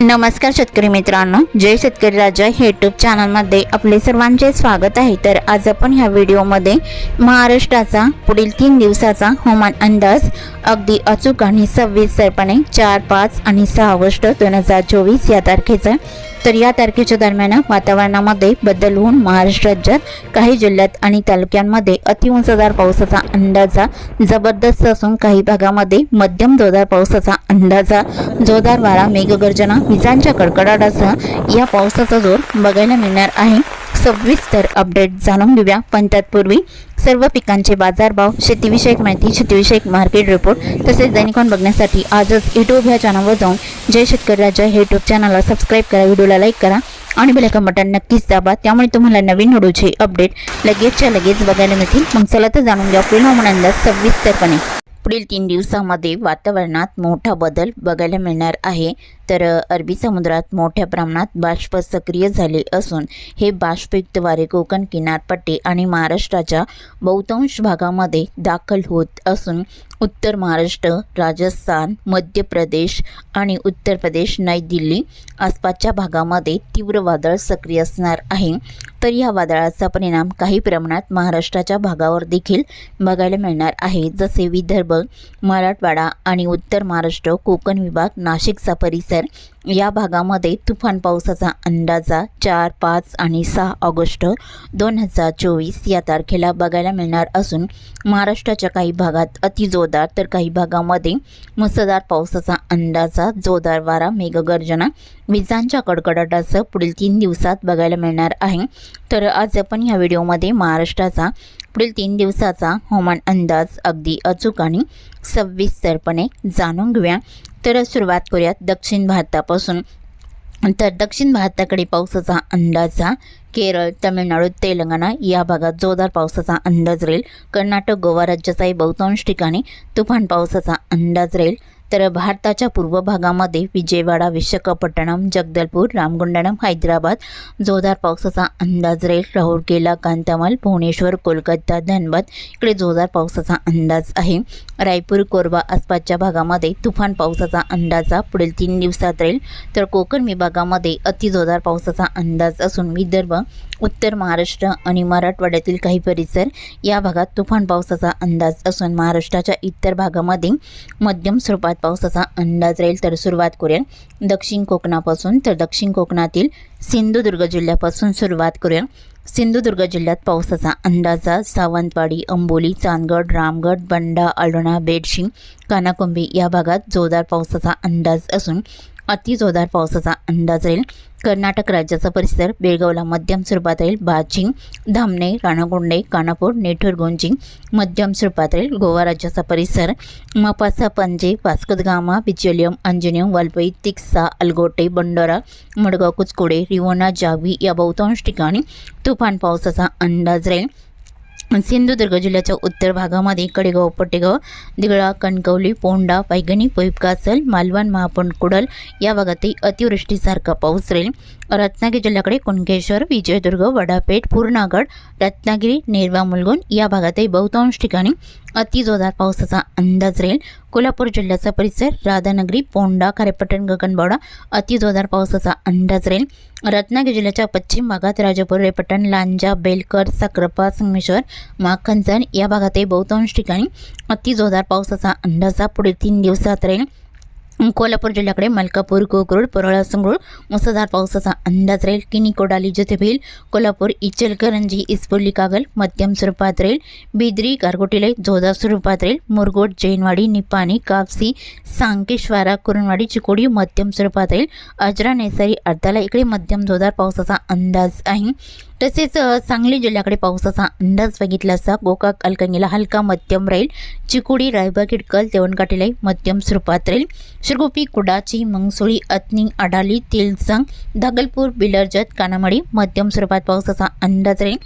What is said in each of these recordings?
नमस्कार शेतकरी मित्रांनो जय शेतकरी राजा हे यूट्यूब चॅनलमध्ये आपले सर्वांचे स्वागत आहे. तर आज आपण ह्या व्हिडिओमध्ये महाराष्ट्राचा पुढील तीन दिवसाचा हवामान अंदाज अगदी अचूक आणि सविस्तरपणे चार पाच आणि सहा ऑगस्ट दोन हजार चोवीस या तारखेचा तर या तारखेच्या दरम्यान वातावरणामध्ये बदल होऊन महाराष्ट्र राज्यात काही जिल्ह्यात आणि तालुक्यांमध्ये अतिउंचदार पावसाचा अंदाजा जबरदस्त असून काही भागामध्ये मध्यम जोरदार पावसाचा अंदाजा जोरदार वारा मेघगर्जना विजांच्या कडकडाटासह या पावसाचा जोर बघायला मिळणार आहे. सविस्तर अपडेट जाणून घेऊया. पण तत्पूर्वी सर्व पिकांचे बाजारभाव शेतीविषयक माहिती शेतीविषयक मार्केट रिपोर्ट तसेच दैनिकॉन बघण्यासाठी आजच यूट्यूब ह्या चॅनलवर जाऊन जय शेतकरी राजा हे यूट्यूब चॅनलला सबस्क्राईब करा व्हिडिओला लाईक करा आणि बेलायकन बटन नक्कीच दाबा. त्यामुळे तुम्हाला नवीन व्हिडिओचे अपडेट लगेचच्या लगेच बघायला मिळतील. मग चला तर जाणून घ्या. पूर्ण हवामान अंदाज सविस्तरपणे पुढील तीन दिवसामध्ये वातावरणात मोठा बदल बघायला मिळणार आहे. तर अरबी समुद्रात मोठ्या प्रमाणात बाष्प सक्रिय झाले असून हे बाष्पयुक्त वारे कोकण किनारपट्टी आणि महाराष्ट्राच्या बहुतांश भागामध्ये दाखल होत असून उत्तर महाराष्ट्र राजस्थान मध्य प्रदेश आणि उत्तर प्रदेश नई दिल्ली आसपासच्या भागामध्ये तीव्र वादळ सक्रिय असणार आहे. तर या वादळाचा परिणाम काही प्रमाणात महाराष्ट्राच्या भागावर देखील बघायला मिळणार आहे. जसे विदर्भ मराठवाडा आणि उत्तर महाराष्ट्र कोकण विभाग नाशिकचा परिसर या भागामध्ये तुफान पावसाचा अंदाजा चार पाच आणि सहा ऑगस्ट दोन हजार चोवीस या तारखेला बघायला मिळणार असून महाराष्ट्राच्या काही भागात अतिजोरदार तर काही भागामध्ये मुसळधार पावसाचा अंदाजा जोरदार वारा मेघगर्जना विजांच्या कडकडाटासह पुढील तीन दिवसात बघायला मिळणार आहे. तर आज आपण ह्या व्हिडिओमध्ये महाराष्ट्राचा पुढील तीन दिवसाचा हवामान अंदाज अगदी अचूक आणि सविस्तरपणे जाणून घेऊया. तर सुरुवात करूयात दक्षिण भारतापासून. तर दक्षिण भारताकडे पावसाचा अंदाजा केरळ तामिळनाडू तेलंगणा या भागात जोरदार पावसाचा अंदाज राहील. कर्नाटक गोवा राज्याचाही बहुतांश ठिकाणी तुफान पावसाचा अंदाज राहील. तर भारताच्या पूर्व भागामध्ये विजयवाडा विशाखापट्टणम जगदलपूर रामगुंडाणम हैदराबाद जोरदार पावसाचा अंदाज राहील. राहुरकेला कांतामाल भुवनेश्वर कोलकाता धनबाद इकडे जोरदार पावसाचा अंदाज आहे. रायपूर कोरबा आसपासच्या भागामध्ये तुफान पावसाचा अंदाजा पुढील तीन दिवसात राहील. तर कोकण विभागामध्ये अतिजोरदार पावसाचा अंदाज असून विदर्भ उत्तर महाराष्ट्र आणि मराठवाड्यातील काही परिसर या भागात तुफान पावसाचा अंदाज असून महाराष्ट्राच्या इतर भागामध्ये मध्यम स्वरूपात पावसाचा अंदाज राहील तर सुरुवात करूया. दक्षिण कोकणापासून तर दक्षिण कोकणातील सिंधुदुर्ग जिल्ह्यापासून सुरुवात करूया. सिंधुदुर्ग जिल्ह्यात पावसाचा अंदाजा सावंतवाडी अंबोली चांदगड रामगड बंडा अळणा बेडशिंग कानाकोंबी या भागात जोरदार पावसाचा अंदाज असून अति जोरदार पावसाचा अंदाज राहील. कर्नाटक राज्याचा परिसर बेळगावला मध्यम स्वरूपात राहील. बाचिंग धामणे राणागुंडे कानापूर नेठूर गोंजिंग मध्यम स्वरूपात राहील. गोवा राज्याचा परिसर मपासा पणजे वास्कदगामा बिचोलियम अंजनियम वालपई तिक्सा अलगोटे बंडोरा मडगाव कुचकोडे रिवोना जावी या बहुतांश ठिकाणी तुफान पावसाचा अंदाज राहील. सिंधुदुर्ग जिल्ह्याच्या उत्तर भागामध्ये कडेगाव पटेगाव दिगळा कणकवली पोंडा पैगणी पोईपकासल मालवण महापण कुडल या भागातही अतिवृष्टीसारखा पाऊस राहील. रत्नागिरी जिल्ह्याकडे कुणकेश्वर विजयदुर्ग वडापेठ पूर्णागड रत्नागिरी नेरवा मुलगुण या भागातही बहुतांश ठिकाणी अतिजोरदार पावसाचा अंदाज राहील. कोल्हापूर जिल्ह्याचा परिसर राधानगरी पोंडा खारेपट्टण गगनबावडा अतिजोरदार पावसाचा अंदाज राहील. रत्नागिरी जिल्ह्याच्या पश्चिम भागात राजापूर रेपटण लांजा बेलकर साक्रपा संगमेश्वर माखनजण या भागातही बहुतांश ठिकाणी अतिजोरदार पावसाचा अंदाज पुढे तीन दिवसात राहील. कोल्हापूर जिल्ह्याकडे मलकापूर कोकरूड परळा संगरूळ मुसळधार पावसाचा अंदाज राहील. किनी कोडाली जोतेभील कोल्हापूर इचलकरंजी इस्पोली कागल मध्यम स्वरूपात राहील. बिद्री गारगोटीले जोधा स्वरूपात राहील. मुरगोड जैनवाडी निपाणी कापसी सांकेश्वारा कुरणवाडी चिकोडी मध्यम स्वरूपात राहील. अजरा नेसारी अर्धाला इकडे मध्यम जोरदार पावसाचा अंदाज आहे. तसेच सांगली जिल्ह्याकडे पावसाचा अंदाज बघितला असता गोकाक अलकंगीला हलका मध्यम राहील. चिकुडी रायबाग इडकल देवणकाठीलाही मध्यम स्वरूपात राहील. शिरगोपी कुडाची मंगसोळी अत्नी अडाली तिलसंग धागलपूर बिलरजत कानामाडी मध्यम स्वरूपात पावसाचा अंदाज राहील.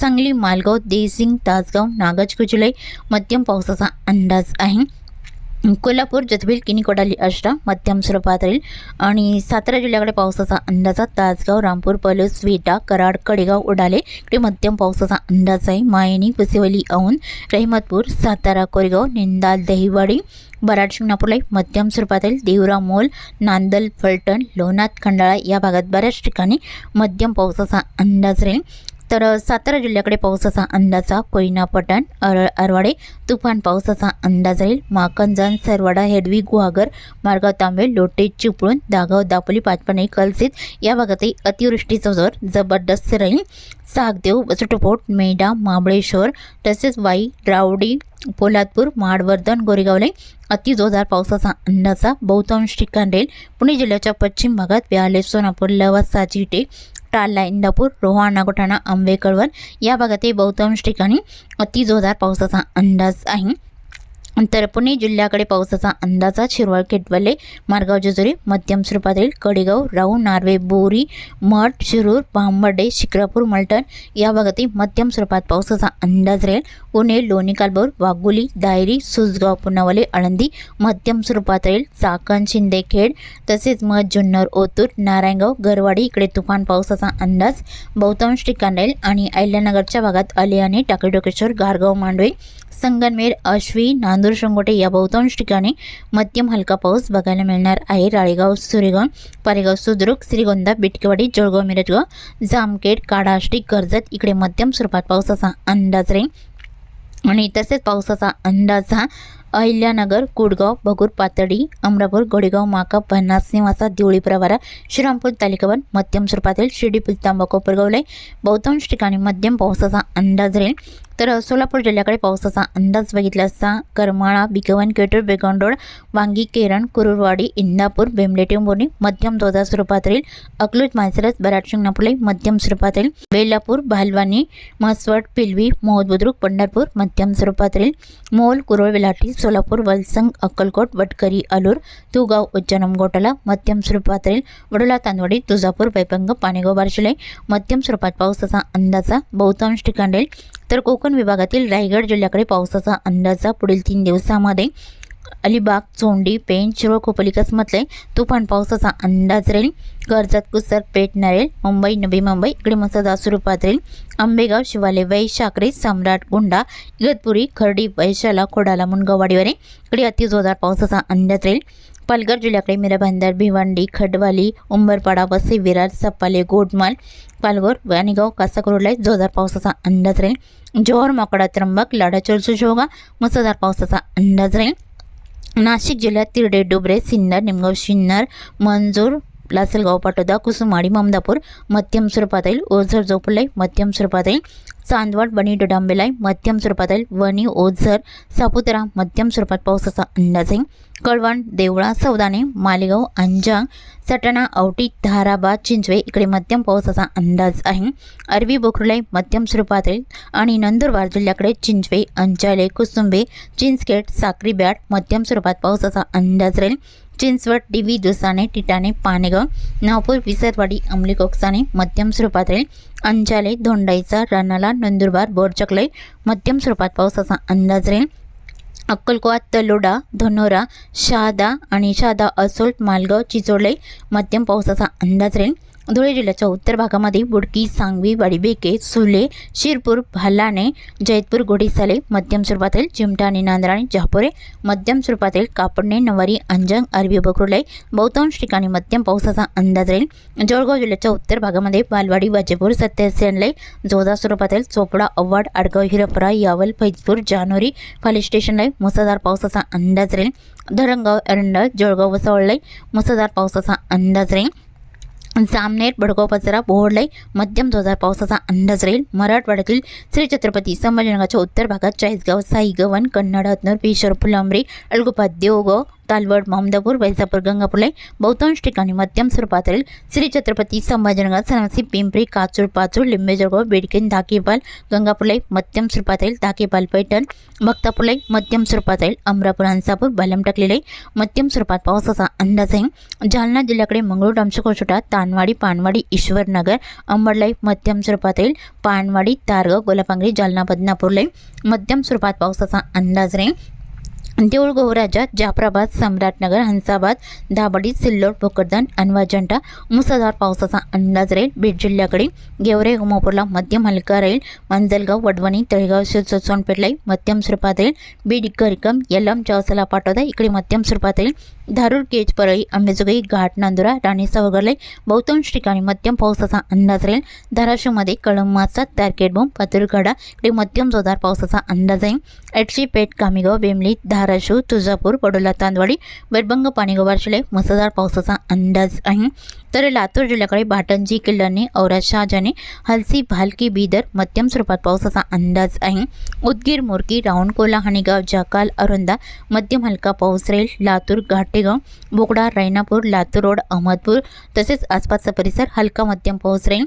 सांगली मालगाव देसिंग तासगाव नागज मध्यम पावसाचा अंदाज आहे. कोल्हापूर जतबील किनी कोडाली अष्टा मध्यम स्वरूपात राहील आणि सातारा जिल्ह्याकडे पावसाचा अंदाजा तासगाव रामपूर पलूस विटा कराड कडेगाव उडाले इकडे मध्यम पावसाचा अंदाज आहे. मायनी पुसेवली औंध रहिमतपूर सातारा कोरेगाव निंदाल दहिवाडी बराड शिंगणापूरला मध्यम स्वरूपात राहील देवरा मोल नांदल फलटण लोणात खंडाळा या भागात बऱ्याच ठिकाणी मध्यम पावसाचा अंदाज राहील. तर सातारा जिल्ह्याकडे पावसाचा अंदाजा कोयना पटण अर अरवाडे तुफान पावसाचा अंदाज राहील. माकंजन सरवाडा हेडवी गुहागर मार्गाव तांबे लोटे चिपळूण दागाव दापोली पाचपणे कलसित या भागातही अतिवृष्टीचा जोर जबरदस्त राहील. सागदेव बसटपोट मेढा महाबळेश्वर तसेच वाई रावडी पोलादपूर माडवर्धन गोरेगावले अतिजोरदार पावसाचा अंदाजा बहुतांश ठिकाण राहील. पुणे जिल्ह्याच्या पश्चिम भागात व्याले सोनापूर लवासा चिटे टाला इंदापूर रोहा नागोठाणा आंबेकळवण या भागातही बहुतांश ठिकाणी अतिजोरदार पावसाचा अंदाज आहे. तर पुणे जिल्ह्याकडे पावसाचा अंदाजा शिरवळ केटवले मार्गाव जेजुरी मध्यम स्वरूपात राहील कडेगाव राऊ नार्वे बोरी मठ शिरूर भांबर्डे शिक्रापूर मलटण या भागातील मध्यम स्वरूपात पावसाचा अंदाज राहील. पुणे लोणी कालबोर वाघोली दायरी सुसगाव पुनावले आळंदी मध्यम स्वरूपात राहील. चाकण शिंदेखेड तसेच मध जुन्नर ओतूर नारायणगाव गरवाडी इकडे तुफान पावसाचा अंदाज बहुतांश ठिकाण राहील. आणि अहिल्यानगरच्या भागात अलियाने टाकेडोकेश्वर गारगाव मांडवे संगनमेर अश्वी नांदूर शंगोटे या बहुतांश ठिकाणी मध्यम हलका पाऊस बघायला मिळणार आहे. राळेगाव सुरेगाव पारेगाव सुद्रुक श्रीगोंदा बिटकेवाडी जळगाव मिरजगाव जामखेड काडाष्टी कर्जत इकडे मध्यम स्वरूपात पावसाचा अंदाज राहील. आणि तसेच पावसाचा अंदाज हा अहिल्यानगर कुडगाव भगूर पातळी अमरापूर गोडेगाव माका पन्नास निवासा दिवळी प्रवारा श्रीरामपूर तालिकावर मध्यम स्वरूपातील शिर्डी पुलतांबा कोपरगावले बहुतांश ठिकाणी मध्यम पावसाचा अंदाज राहील. तर सोलापूर जिल्ह्याकडे पावसाचा अंदाज बघितला असता करमाळा बिकवन केटूर बेगॉन रोड वांगी केरण कुरुरवाडी इंदापूर बेमले टेंबोर्णी मध्यम जोरदार स्वरूपात राहील. अकलूज मायसरस बराट शिंगणापूरले मध्यम स्वरूपात राहील. बेलापूर भालवानी म्हसवड पिलवी मोहद बुद्रुक पंढरपूर मध्यम स्वरूपात राहील. मोल कुरोळ वेलाटी सोलापूर वलसंग अक्कलकोट वटकरी अलूर तुगाव उज्जनम गोटाला मध्यम स्वरूपात राहील वडोला तांदवडी तुळजापूर वैपंग पाणेगाव बारशिले मध्यम स्वरूपात पावसाचा अंदाजा बहुतांश ठिकाण राहील. तर कोकण विभागातील रायगड जिल्ह्याकडे पावसाचा अंदाजा पुढील तीन दिवसामध्ये अलिबाग चोंडी पेण शिरोळ खोपोली तुफान पावसाचा अंदाज राहील. कर्जत कुसर पेठ नरेल मुंबई नवी मुंबई इकडे मसदा स्वरूपात राहील. आंबेगाव शिवाले वैशाकरे सम्राट गुंडा इगतपुरी खर्डी वैशाला खोडाला मुनगावाडीवर. इकडे अतिजोरदार पावसाचा अंदाज राहील. पालघर जिल्ह्याकडे मिराबंदर भिवंडी खडवाली उंबरपाडा वसई विरार सप्पाले गोडमाल पालघर वाणीगाव कासाकरोडला जोरदार पावसाचा अंदाज राहील. जोहर मोकडा त्र्यंबक लाडाचोर जोगा मुसळधार पावसाचा अंदाज राहील. नाशिक जिल्ह्यात तिरडे डुबरे सिन्नर निमगाव सिन्नर मंजूर लासलगाव पाटोदा कुसुमाडी ममदापूर मध्यम स्वरूपात येईल ओझर जोपलाई मध्यम स्वरूपात येईल चांदवड बनी डोडांबेलाई मध्यम स्वरूपात येईल वणी ओझर सापुतारा मध्यम स्वरूपात पावसाचा अंदाज आहे. कळवण देवळा सौदाणे मालेगाव अंजांग सटाणा औटी धाराबाद चिंचवे इकडे मध्यम पावसाचा अंदाज आहे. अरबी बोखरुलाई मध्यम स्वरूपात राहील आणि नंदुरबार जिल्ह्याकडे चिंचवे अंचाले कुसुंबे चिंचखेड साक्री बॅट मध्यम स्वरूपात पावसाचा अंदाज राहील. चिंचवड डिवी दुसाने टिटाने पानेगाव नागपूर विसरवाडी अंमली कोकसाने मध्यम स्वरूपात राहील. अंजाले धोंडाईचा रानाला नंदुरबार बोरचकले मध्यम स्वरूपात पावसाचा अंदाज राहील. अक्कलकोवा तलोडा धनोरा शहादा आणि शहादा असोल्ट मालगाव चिचोडले मध्यम पावसाचा अंदाज राहील. धुळे जिल्ह्याच्या उत्तर भागामध्ये बुडकी सांगवी वाडीबेके सुले शिरपूर भालाणे जैतपूर गोडीसाले मध्यम स्वरूपातील चिमटा आणि नांदराणी जहापुरे मध्यम स्वरूपातील कापडणे नवारी अंजंग अरबी बकरुलाई बहुतांश ठिकाणी मध्यम पावसाचा अंदाज राहील. जळगाव जिल्ह्याच्या उत्तर भागामध्ये बालवाडी वाजेपूर सत्यासेनले जोधा स्वरूपातील चोपडा अव्वाड आडगाव हिरपरा यावल फैजपूर जानोरी फाली स्टेशनला मुसळधार पावसाचा अंदाज राहील. धरणगाव एरंडळ जळगाव वसवळलाई मुसळधार पावसाचा अंदाज राहील. जामनेर बडगाव पचरा बोहडलाई मध्यम जोरदार पावसाचा अंदाज राहील. मराठवाड्यातील श्री छत्रपती संभाजीनगरच्या उत्तर भागात चाळीसगाव साईगवन कन्नड हतनूर पेशर फुलांबरी अलगुपा देवगाव तालवड महमदापूर वैजापूर गंगापूरला बहुतांश ठिकाणी मध्यम स्वरूपात राहील श्री छत्रपती संभाजीनगर सणासी पिंपरी काचूर पाचूर लिंबेजळगाव बेडकेन धाकेपाल गंगापूरलाई मध्यम स्वरूपात राहील धाकेपाल पैठण भक्तापूरला मध्यम स्वरूपात राहील अमरापूर हंसापूर बालम टाकलेले मध्यम स्वरूपात पावसाचा अंदाज आहे. जालना जिल्ह्याकडे मंगळूर डामशकोशोटा तानवाडी पानवाडी ईश्वरनगर अंबडलाई मध्यम स्वरूपात राहील पानवाडी तारगाव गोलापांगरी जालना बदनापूरला मध्यम स्वरूपात पावसाचा अंदाज राहील देऊळ गौराजा जाफराबाद सम्राटनगर हंसाबाद दाबडी सिल्लोड भोकरदन अनवाजंटा मुसळधार पावसाचा अंदाज राहील. बीड जिल्ह्याकडे गेवरे उमापूरला मध्यम हलका राहील. मांजलगाव वडवणी तळेगाव शिवचर मध्यम स्वरूपात राहील. बीड करिकम यलम चौसाला पाठवता इकडे मध्यम स्वरूपात राहील. धारूर केज परळी अंबेजोगाई घाट नांदुरा राणी वगैरे बहुतांश ठिकाणी मध्यम पावसाचा अंदाज राहील. धाराशिवमध्ये कळंबाचा तारकेटबोम पातुरगडा इकडे मध्यम जोरदार पावसाचा अंदाज आहे. एटशी पेठ कामेगाव बेमली धाराशिव तुळजापूर पडोला तांदवाडी बेरबंग पाणीगाव वारशिले मुसळधार पावसाचा अंदाज आहे. तर लातूर जिल्ह्याकडे भाटंजी किल्ल्याने औरा शहाजाने हलसी भालकी बीदर मध्यम स्वरूपात पावसाचा अंदाज आहे. उदगीर मोरकी रावणकोला हणीगाव जाकाल अरुंदा मध्यम हलका पाऊस राहील. लातूर घाट घाटेगाव बोकडा रैनापूर लातूर रोड अहमदपूर तसेच आसपासचा परिसर हलका मध्यम पाऊस राहील.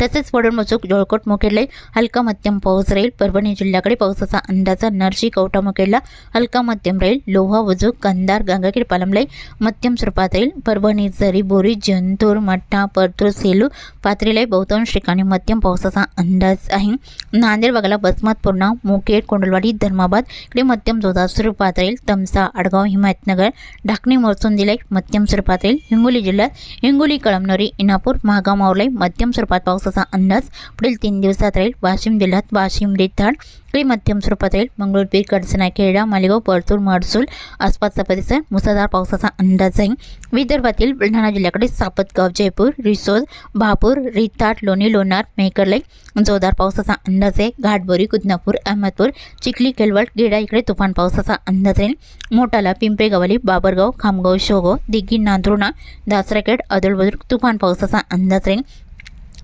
तसेच पडून जोळकोट जळकोट मुखेडले हलका मध्यम पाऊस राहील. परभणी जिल्ह्याकडे पावसाचा अंदाज नरशी कवठा मुखेडला हलका मध्यम राहील. लोहा वजूक कंदार गंगाखेड पालमलाई मध्यम स्वरूपात राहील. परभणी जरी बोरी जंतूर मठ्ठा परतूर सेलू पाथरीलाई बहुतांश ठिकाणी मध्यम पावसाचा अंदाज आहे. नांदेड बघायला बसमत पूर्णा मुखेड कोंडलवाडी धर्माबाद इकडे मध्यम जोरदार स्वरूपात राहील. तमसा आडगाव हिमायतनगर ढाकणी मोरचुंदिलाई मध्यम स्वरूपात राहील. हिंगोली जिल्ह्यात हिंगोली कळमनोरी इनापूर महागाव मध्यम स्वरूपात पावसाचा अंदाज पुढील तीन दिवसात राहील. वाशिम जिल्ह्यात वाशिम रिथाड इकडे मध्यम स्वरूपात राहील. मंगळूरपीर कडसना खेडा मालेगाव परतूर मडसूल आसपासचा परिसर मुसळधार पावसाचा अंदाज आहे. विदर्भातील बुलढाणा जिल्ह्याकडे सापतगाव जयपूर रिसोद भापूर रिथाट लोणी लोणार मेहकरलाई जोरदार पावसाचा अंदाज आहे. घाटबोरी कुदनापूर अहमदपूर चिखली केलवट गेडा इकडे तुफान पावसाचा अंदाज आहे. मोठाला पिंपळे गवाली बाबरगाव खामगाव शोगाव दिग्गी नांदुर्णा दासराखेड अदळबदूर तुफान पावसाचा अंदाज राहील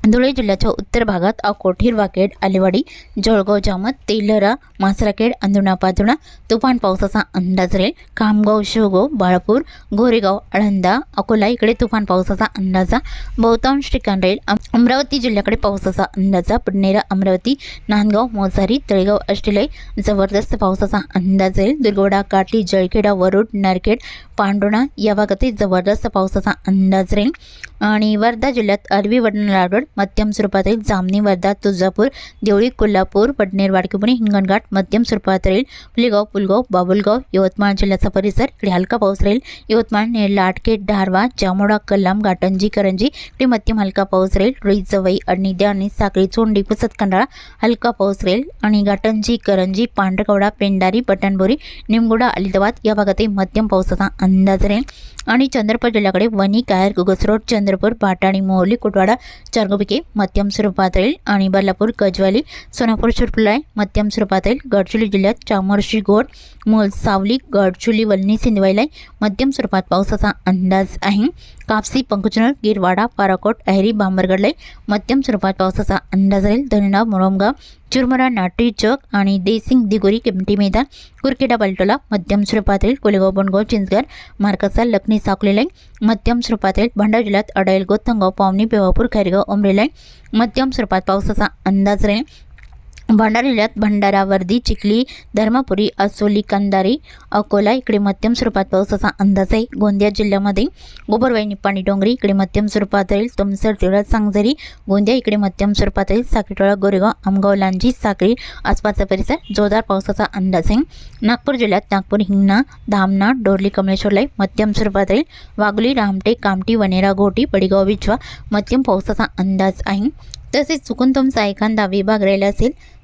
धुळे जिल्ह्याच्या उत्तर भागात अकोट हिरवाखेड आलेवाडी जळगाव जामत तेलरा मासराखेड अंजुणा पाजुणा तुफान पावसाचा अंदाज राहील. खामगाव शिवगाव बाळापूर गोरेगाव आळंदा अकोला इकडे तुफान पावसाचा अंदाजा बहुतांश ठिकाण राहील. अमरावती जिल्ह्याकडे पावसाचा अंदाजा पडनेरा अमरावती नांदगाव मोजारी तळेगाव अष्टिलाई जबरदस्त पावसाचा अंदाज राहील. दुर्गोडा काठी जळखेडा वरुड नरखेड पांडुणा या भागातही जबरदस्त पावसाचा अंदाज राहील. आणि वर्धा जिल्ह्यात अरबी वडणलागड मध्यम स्वरूपातील जामनी वर्धा तुळजापूर देवळी कोल्हापूर पडनेर वाडकीपुणे हिंगणघाट मध्यम स्वरूपात राहील. पुलेगाव पुलगाव बाबुलगाव यवतमाळ जिल्ह्याचा परिसर इकडे हलका पाऊस राहील. यवतमाळ नेरला आटखेड धारवा जामोडा कल्लाम घाटंजी करंजी इकडे मध्यम हलका पाऊस राहील. रुई जवई अडणी आणि साखळी चोंडी पुसत कंडाळा हलका पाऊस राहील. आणि घाटंजी करंजी पांढरकवडा पेंडारी बटणबोरी निमगुडा अलिदाबाद या भागातही मध्यम पावसाचा अंदाज राहील. आणि चंद्रपूर जिल्ह्याकडे वणी कायर गुगसरोड चंद्रपूर पाटाणी मोहली कुटवाडा चारगोपिके मध्यम स्वरूपात राहील आणि बल्लापूर गजवाली सोनापूर चिरपुलाई मध्यम स्वरूपात राहील गडचिरोली जिल्ह्यात चामोर्शी गोड मोल सावली गडचुली वलनी सिंधवाईलाई मध्यम स्वरूपात पावसाचा अंदाज आहे. कापसी पंकचनर गिरवाडा पाराकोट अहेरी बांबरगडलाई मध्यम स्वरूपात पावसाचा अंदाज राहील धनगाव मुरमगाव चुरमरा नाटी चौक आणि देसिंग दिगोरी किमटी मैदान कुरकेडा पलटोला मध्यम स्वरूपातील राहील कोलेगाव बनगाव चिंचगड मार्कसा लखनी साकलेलाई मध्यम स्वरूपातील राहील भंडारा जिल्ह्यात अडायल गोतंगाव पावनी पेवापूर खैरगाव उमरेलाई मध्यम स्वरूपात पावसाचा अंदाज राहील भंडारा जिल्ह्यात भंडारा वर्दी चिखली धर्मपुरी असोली कंदारी अकोला इकडे मध्यम स्वरूपात पावसाचा अंदाज आहे. गोंदिया जिल्ह्यामध्ये गोबरवाई पाणी डोंगरी इकडे मध्यम स्वरूपात राहील. तुमसर तिळा सांगझरी गोंदिया इकडे मध्यम स्वरूपात राहील. साखरीटोळा गोरेगाव आमगाव लांजी साखरी आसपासचा परिसर जोरदार पावसाचा अंदाज आहे. नागपूर जिल्ह्यात नागपूर हिंगणा धामणा डोरली कमलेश्वरलाई मध्यम स्वरूपात राहील. वाघोली रामटेक कामटी वनेरा घोटी बडीगाव बिछवा मध्यम पावसाचा अंदाज आहे. तसेच चुकून तुमचा एखादा विभाग राहिला असेल